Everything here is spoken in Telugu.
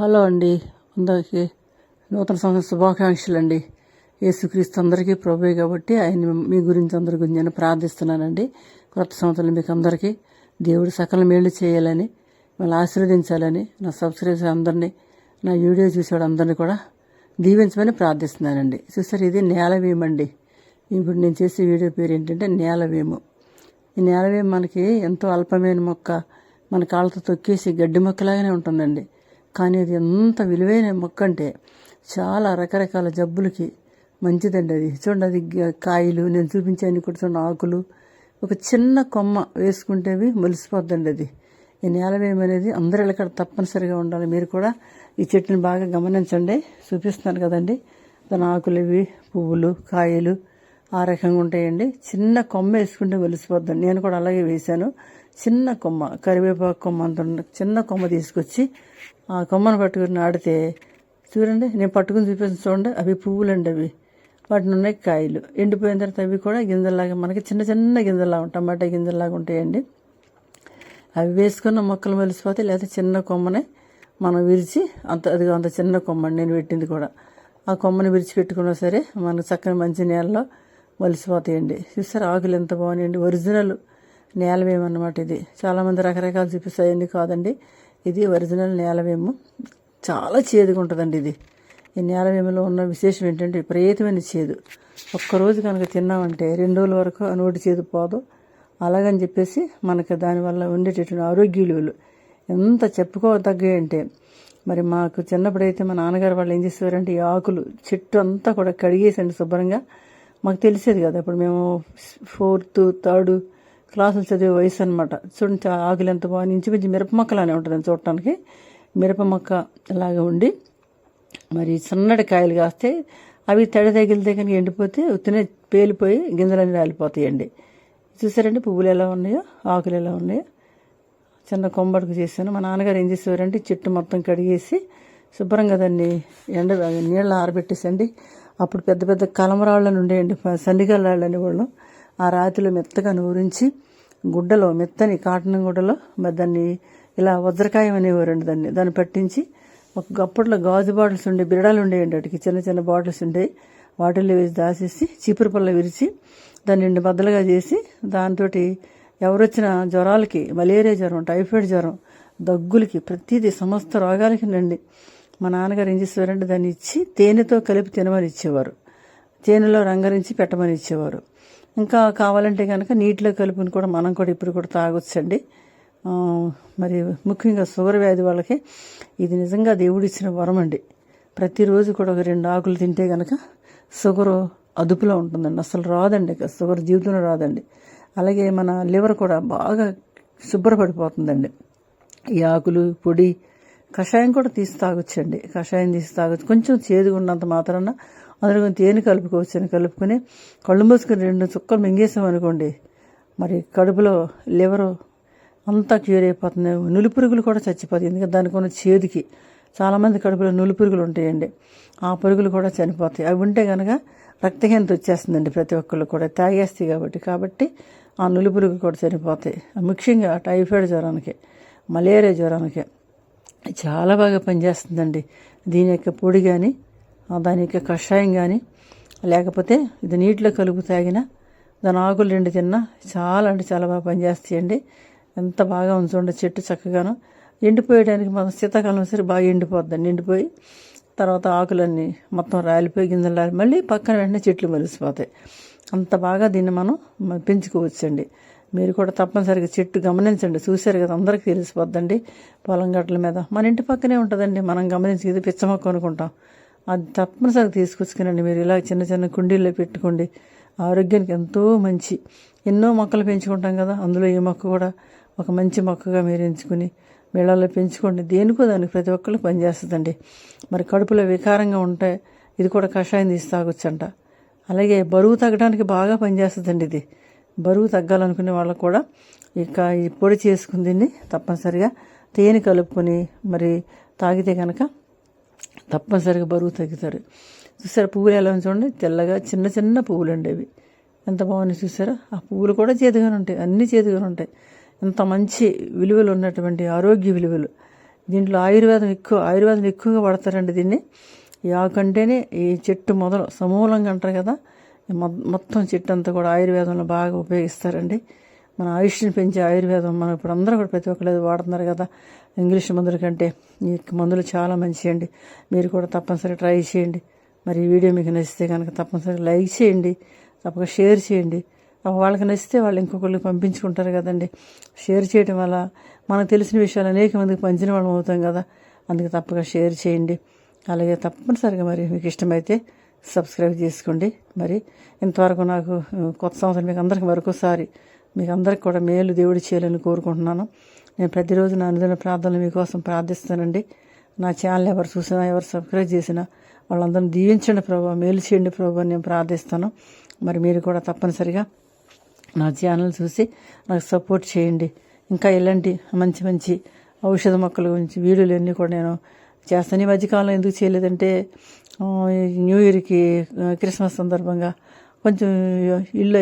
హలో అండి. అందరికీ నూతన సంవత్సర శుభాకాంక్షలు అండి యేసుక్రీస్తు అందరికీ ప్రభువే కాబట్టి ఆయన మీ గురించి అందరి గురించి నేను ప్రార్థిస్తున్నానండి. కొత్త సంవత్సరం మీకు అందరికీ దేవుడు సకల మేలు చేయాలని మిమ్మల్ని ఆశీర్వదించాలని నా సబ్స్క్రైబర్స్ అందరినీ నా వీడియో చూసేవాడు అందరినీ కూడా దీవించమని ప్రార్థిస్తున్నానండి. చూసారు ఇది నేలవేమండి ఇప్పుడు నేను చేసే వీడియో పేరు ఏంటంటే నేలవేము ఈ నేలవేము మనకి ఎంతో అల్పమైన మొక్క మన కాళ్ళతో తొక్కేసి గడ్డి మొక్కలాగానే ఉంటుందండి. కానీ అది ఎంత విలువైన మొక్క అంటే చాలా రకరకాల జబ్బులకి మంచిదండి అది. చూడండి అది కాయలు నేను చూపించాను కూడా చూడండి ఆకులు. ఒక చిన్న కొమ్మ వేసుకుంటేవి మొలిసిపోద్దండి అది. ఈ నేలవేమ అనేది అందరూ ఇక్కడ తప్పనిసరిగా ఉండాలి. మీరు కూడా ఈ చెట్టుని బాగా గమనించండి. చూపిస్తున్నాను కదండి. దాని ఆకులు ఇవి పువ్వులు కాయలు ఆ రకంగా ఉంటాయండి. చిన్న కొమ్మ వేసుకుంటే వెలిసిపోద్దండి నేను కూడా అలాగే వేశాను. చిన్న కొమ్మ కరివేపాకు కొమ్మ అంత చిన్న కొమ్మ తీసుకొచ్చి ఆ కొమ్మను పట్టుకుని నాడితే చూడండి నేను పట్టుకుని చూపిస్తాను చూడండి అవి పువ్వులండి అవి. వాటిని ఉన్నాయి కాయలు. ఎండిపోయిన తర్వాత అవి కూడా గింజల్లాగా మనకి చిన్న చిన్న గింజల్లాగా ఉంటాయి టమాటా గింజల్లాగా ఉంటాయండి. అవి వేసుకున్న మొక్కలు మెలిసిపోతే లేకపోతే చిన్న కొమ్మనే మనం విరిచి అంత అది అంత చిన్న కొమ్మ నేను పెట్టింది కూడా. ఆ కొమ్మని విరిచి పెట్టుకున్నా సరే మనకు చక్కని మంచి నేలలో మలిసిపోతాయండి. చూసారు ఆకులు ఎంత బాగున్నాయండి ఒరిజినల్ నేలవేమన్నమాట ఇది. చాలామంది రకరకాలు చూపిస్తాయండి కాదండి? ఇది ఒరిజినల్ నేలవేము. చాలా చేదుగా ఉంటుందండి ఇది. ఈ నేలవేమలో ఉన్న విశేషం ఏంటంటే విపరీతమైన చేదు. ఒక్కరోజు కనుక తిన్నామంటే రెండు రోజుల వరకు నోటి చేదు పోదు. అలాగని చెప్పేసి మనకు దానివల్ల ఉండేటటువంటి ఆరోగ్య విలువలు ఎంత చెప్పుకోదగ్గ అంటే మరి మాకు చిన్నప్పుడైతే మా నాన్నగారు వాళ్ళు ఏం చేసేవారంటే ఈ ఆకులు చెట్టు అంతా కూడా కడిగేసండి శుభ్రంగా. మాకు తెలిసేది కదా. ఇప్పుడు మేము ఫోర్త్ థర్డ్ క్లాసులు చదివే వయసు అనమాట చూడండి ఆకులు ఎంత బాగా ఇంచుమించు మిరప మొక్కలానే ఉంటుంది చూడటానికి. మిరప మొక్క లాగా ఉండి మరి సన్నటి కాయలు కాస్తే అవి తడి తగిలితే కనుక ఎండిపోతే ఉత్తినే పేలిపోయి గింజలన్నీ రాలిపోతాయండి. చూసారండి పువ్వులు ఎలా ఉన్నాయో ఆకులు ఎలా ఉన్నాయో. చిన్న కొంబడుకు చేశాను. మా నాన్నగారు ఏం చేసేవారంటే చెట్టు మొత్తం కడిగేసి శుభ్రంగా దాన్ని ఎండ నీళ్ళ ఆరబెట్టేసండి. అప్పుడు పెద్ద పెద్ద కలమరాళ్ళని ఉండేయండి సండిగల రాళ్ళు అనేవాళ్ళం ఆ రాతిలో మెత్తగా నూరించి గుడ్డలో మెత్తని కాటన్ గుడ్డలో మరి దాన్ని ఇలా వజ్రకాయం అనేవారండి దాన్ని. దాన్ని పట్టించి ఒక అప్పట్లో గాజు బాటిల్స్ ఉండే బిరడాలు ఉండేవి వాటికి. చిన్న చిన్న బాటిల్స్ ఉండేవి వాటిల్లో వేసి దాచేసి చీపురు పళ్ళ విరిచి దాన్ని రెండు బద్దలుగా చేసి దాంతో ఎవరొచ్చిన జ్వరాలకి మలేరియా జ్వరం టైఫాయిడ్ జ్వరం దగ్గులకి ప్రతిదీ సమస్త రోగాలకి నండి మా నాన్నగారు ఏం చేసేవారంటే దాన్ని ఇచ్చి తేనెతో కలిపి తినమని ఇచ్చేవారు. తేనెలో రంగరించి పెట్టమని ఇచ్చేవారు. ఇంకా కావాలంటే కనుక నీటిలో కలుపుని కూడా మనం కూడా ఇప్పుడు కూడా తాగొచ్చండి. మరి ముఖ్యంగా షుగర్ వ్యాధి వాళ్ళకి ఇది నిజంగా దేవుడిచ్చిన వరం అండి. ప్రతిరోజు కూడా ఒక రెండు ఆకులు తింటే కనుక షుగర్ అదుపులో ఉంటుందండి. అసలు రాదండి ఇక షుగర్ జీవితంలో రాదండి. అలాగే మన లివర్ కూడా బాగా శుభ్రపడిపోతుందండి. ఈ ఆకులు పొడి కషాయం కూడా తీసి తాగొచ్చండి. కషాయం తీసి తాగొచ్చు. కొంచెం చేదుగా ఉన్నంత మాత్రాన అందులో తేనె కలుపుకోవచ్చని కలుపుకొని కళ్ళు మూసుకొని రెండు చుక్కలు మింగేసాం అనుకోండి మరి కడుపులో లివరు అంతా క్యూర్ అయిపోతుంది. నులిపురుగులు కూడా చచ్చిపోతాయి ఎందుకంటే దానికి ఉన్న చేదుకి. చాలామంది కడుపులో నులిపురుగులు ఉంటాయండి ఆ పురుగులు కూడా చనిపోతాయి. అవి ఉంటే కనుక రక్తహీనత వచ్చేస్తుందండి ప్రతి ఒక్కళ్ళు కూడా తాగేస్తాయి కాబట్టి. కాబట్టి ఆ నులిపురుగులు కూడా చనిపోతాయి. ముఖ్యంగా టైఫాయిడ్ జ్వరానికి మలేరియా జ్వరానికి చాలా బాగా పనిచేస్తుందండి. దీని యొక్క పొడి కానీ దానికి కషాయం కానీ లేకపోతే ఇది నీటిలో కలుపు తాగినా దాని ఆకులు రెండు తిన్నా చాలా అంటే చాలా బాగా పనిచేస్తాయండి. ఎంత బాగా ఉంచుండే చెట్టు చక్కగాను. ఎండిపోయడానికి మనం శీతాకాలం సరే బాగా ఎండిపోద్దండి. ఎండిపోయి తర్వాత ఆకులన్నీ మొత్తం రాలిపోయి గింజలు రాలి మళ్ళీ పక్కన వెంటనే చెట్లు మెలిసిపోతాయి అంత బాగా దీన్ని మనం పెంచుకోవచ్చండి. మీరు కూడా తప్పనిసరిగా చెట్టు గమనించండి. చూశారు కదా అందరికీ తెలిసిపోద్దండి పొలం గట్ల మీద. మన ఇంటి పక్కనే ఉంటుందండి మనం గమనించి ఇది పిచ్చమొక్క అనుకుంటాం. అది తప్పనిసరిగా తీసుకొచ్చుకునండి మీరు ఇలా చిన్న చిన్న కుండీల్లో పెట్టుకోండి. ఆరోగ్యానికి ఎంతో మంచి. ఎన్నో మొక్కలు పెంచుకుంటాం కదా అందులో ఈ మొక్క కూడా ఒక మంచి మొక్కగా మీరు ఎంచుకుని మేళాల్లో పెంచుకోండి. దేనికో దానికి ప్రతి ఒక్కళ్ళు పనిచేస్తుందండి. మరి కడుపులో వికారంగా ఉంటే ఇది కూడా కషాయం తీసి తాగొచ్చంట. అలాగే బరువు తగ్గడానికి బాగా పనిచేస్తుందండి ఇది. బరువు తగ్గాలనుకునే వాళ్ళకు కూడా ఇక ఈ పొడి చేసుకుని దీన్ని తప్పనిసరిగా తేనె కలుపుకొని మరి తాగితే కనుక తప్పనిసరిగా బరువు తగ్గుతారు. చూసారా పువ్వులు ఎలా చూడండి? తెల్లగా చిన్న చిన్న పువ్వులు అండి అవి. ఎంత బాగున్నాయి చూసారా? ఆ పువ్వులు కూడా చేతిగానే ఉంటాయి. అన్నీ చేతిగానే ఉంటాయి. ఎంత మంచి విలువలు ఉన్నటువంటి ఆరోగ్య విలువలు. దీంట్లో ఆయుర్వేదం ఎక్కువ ఆయుర్వేదం ఎక్కువగా వాడతారండి దీన్ని. ఈ ఆకు ఈ చెట్టు మొదలు సమూలంగా అంటారు కదా మొ- మొత్తం చెట్టు అంతా కూడా ఆయుర్వేదంలో బాగా ఉపయోగిస్తారండి. మన ఆయుష్ని పెంచే ఆయుర్వేదం మనం ఇప్పుడు అందరూ కూడా ప్రతి ఒక్కరు అది వాడుతున్నారు కదా. ఇంగ్లీష్ మందుల కంటే ఈ మందులు చాలా మంచివండి మీరు కూడా తప్పనిసరిగా ట్రై చేయండి. మరి ఈ వీడియో మీకు నచ్చితే కనుక తప్పనిసరిగా లైక్ చేయండి. తప్పక షేర్ చేయండి. వాళ్ళకి నచ్చితే వాళ్ళు ఇంకొకరికి పంపించుకుంటారు కదండి. షేర్ చేయడం వల్ల మనకు తెలిసిన విషయాలు అనేక మందికి పంచిన వాళ్ళం అవుతాం కదా. అందుకే తప్పక షేర్ చేయండి. అలాగే తప్పనిసరిగా మరి మీకు ఇష్టమైతే సబ్స్క్రైబ్ చేసుకోండి. మరి ఇంతవరకు నాకు కొత్త సంవత్సరం మీకు అందరికి మరొకసారి మీకు అందరికి కూడా మేలు దేవుడు చేయాలని కోరుకుంటున్నాను. నేను ప్రతిరోజు నా అనుదిన ప్రార్థనలు మీకోసం ప్రార్థిస్తానండి. నా ఛానల్ ఎవరు చూసినా ఎవరు సబ్స్క్రైబ్ చేసినా వాళ్ళందరిని దీవించండి ప్రభావ మేలు చేయండి ప్రభావ నేను ప్రార్థిస్తాను. మరి మీరు కూడా తప్పనిసరిగా నా ఛానల్ చూసి నాకు సపోర్ట్ చేయండి. ఇంకా ఇలాంటి మంచి మంచి ఔషధ మొక్కల గురించి వీడియోలు అన్నీ కూడా నేను చేస్తాను. ఈ మధ్యకాలంలో ఎందుకు చేయలేదంటే న్యూ ఇయర్కి క్రిస్మస్ సందర్భంగా కొంచెం ఇల్లు